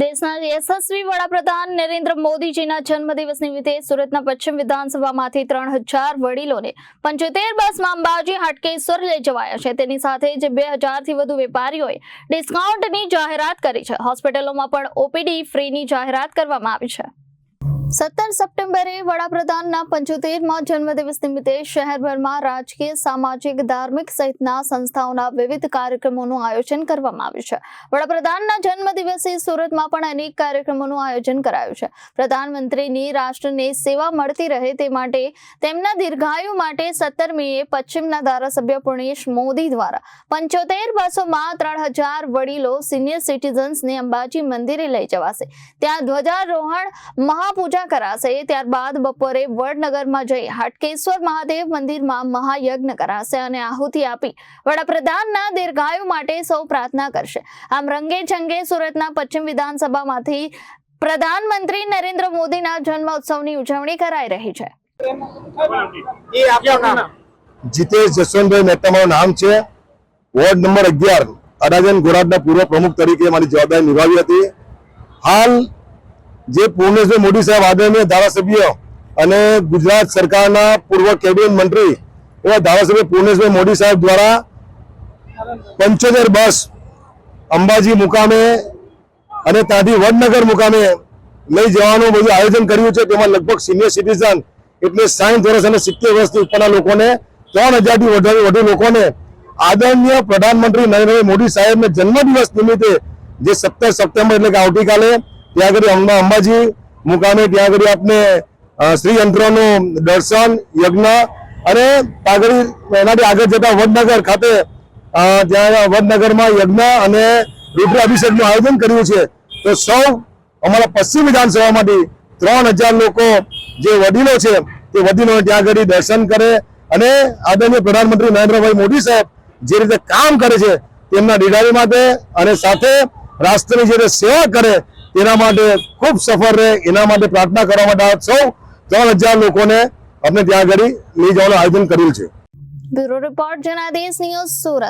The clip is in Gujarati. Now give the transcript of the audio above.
દેશના યશસ્વી વડાપ્રધાન નરેન્દ્ર મોદીજીના જન્મદિવસ નિમિત્તે સુરતના પશ્ચિમ વિધાનસભામાંથી ત્રણ હજાર વડીલોને પંચોતેર બસમાં અંબાજી હાટકેશ્વર લઈ જવાયા છે. તેની સાથે જ બે હજારથી વધુ વેપારીઓએ ડિસ્કાઉન્ટની જાહેરાત કરી છે. હોસ્પિટલોમાં પણ ઓપીડી ફ્રીની જાહેરાત કરવામાં આવી છે. સત્તર સપ્ટેમ્બરે વડાપ્રધાનના પંચોતેરમાં જન્મદિવસ નિમિત્તે શહેરભરમાં રાજકીય, સામાજિક, ધાર્મિક સહિતના સંસ્થાઓના વિવિધ કાર્યક્રમોનું આયોજન કરવામાં આવ્યું છે. વડાપ્રધાનના જન્મદિવસે સુરતમાં પણ અનેક કાર્યક્રમોનું આયોજન કરાયું છે. પ્રધાનમંત્રીની રાષ્ટ્રને સેવા મળતી રહે તે માટે તેમના દીર્ઘાયુ માટે સત્તર મેએ પશ્ચિમના ધારાસભ્ય પુણેશ મોદી દ્વારા પંચોતેર બસોમાં ત્રણ હજાર વડીલો સિનિયર સિટીઝન્સને અંબાજી મંદિરે લઈ જવાશે. ત્યાં ધ્વજારોહણ, મહાપૂજા કરાશે ત્યારબાદ બપોરે વડનગરમાં જઈ હાટકેશ્વર મહાદેવ મંદિરમાં મહાયજ્ઞ કરાશે અને આહુતિ આપી વડાપ્રધાનના દીર્ઘાયુ માટે સૌ પ્રાર્થના કરશે. આમ રંગે ચંગે સુરતના પશ્ચિમ વિધાનસભામાંથી પ્રધાનમંત્રી નરેન્દ્ર મોદીના જન્મ ઉત્સવની ઉજવણી કરાઈ રહી છે. એ આપનું નામ? જીતેશ જસવંતભાઈ મહેતા મારું નામ છે. વોર્ડ નંબર અગિયાર અડાજન ગોરાટના પૂર્વ પ્રમુખ તરીકે મારી જવાબદારી નિભાવી હતી. હાલ જે પૂર્ણેશભાઈ મોદી સાહેબ આદરણીય ધારાસભ્ય અને ગુજરાત સરકારના પૂર્વ કેબિનેટ મંત્રી એવા ધારાસભ્ય પૂર્ણેશભાઈ મોદી સાહેબ દ્વારા પંચોતેર બસ અંબાજી મુકામે અને ત્યાંથી વડનગર મુકામે લઈ જવાનું બધું આયોજન કર્યું છે. તેમાં લગભગ સિનિયર સિટીઝન એટલે સાઠ વર્ષ અને સિત્તેર વર્ષથી ઉપરના લોકોને, ત્રણ હજારથી વધુ વધુ લોકોને આદરણીય પ્રધાનમંત્રી નરેન્દ્ર મોદી સાહેબને જન્મદિવસ નિમિત્તે જે સત્તર સપ્ટેમ્બર એટલે કે આવતીકાલે ત્યાં આગળ અંબા અંબાજી મુકામે ત્યાં આગળ આપને શ્રી યંત્રોનું દર્શન, યજ્ઞ અને આગળ એનાથી આગળ જતા વડનગર ખાતે ત્યાં વડનગરમાં યજ્ઞ અને રુદ્ર અભિષેકનું આયોજન કર્યું છે. તો સૌ અમારા પશ્ચિમ વિધાનસભામાંથી ત્રણ હજાર લોકો જે વડીલો છે, તે વડીલો ત્યાં આગળ દર્શન કરે અને આદરણીય પ્રધાનમંત્રી નરેન્દ્રભાઈ મોદી સાહેબ જે રીતે કામ કરે છે, તેમના દીદારી માટે અને સાથે રાષ્ટ્રની જે રીતે સેવા કરે તેના માટે ખૂબ સફળ રહે, એના માટે પ્રાર્થના કરવા માટે સૌ ત્રણ હજાર લોકોને અમને ત્યાં આગળ લઈ જવાનું આયોજન કર્યું છે. Bureau report Janadesh news Surat.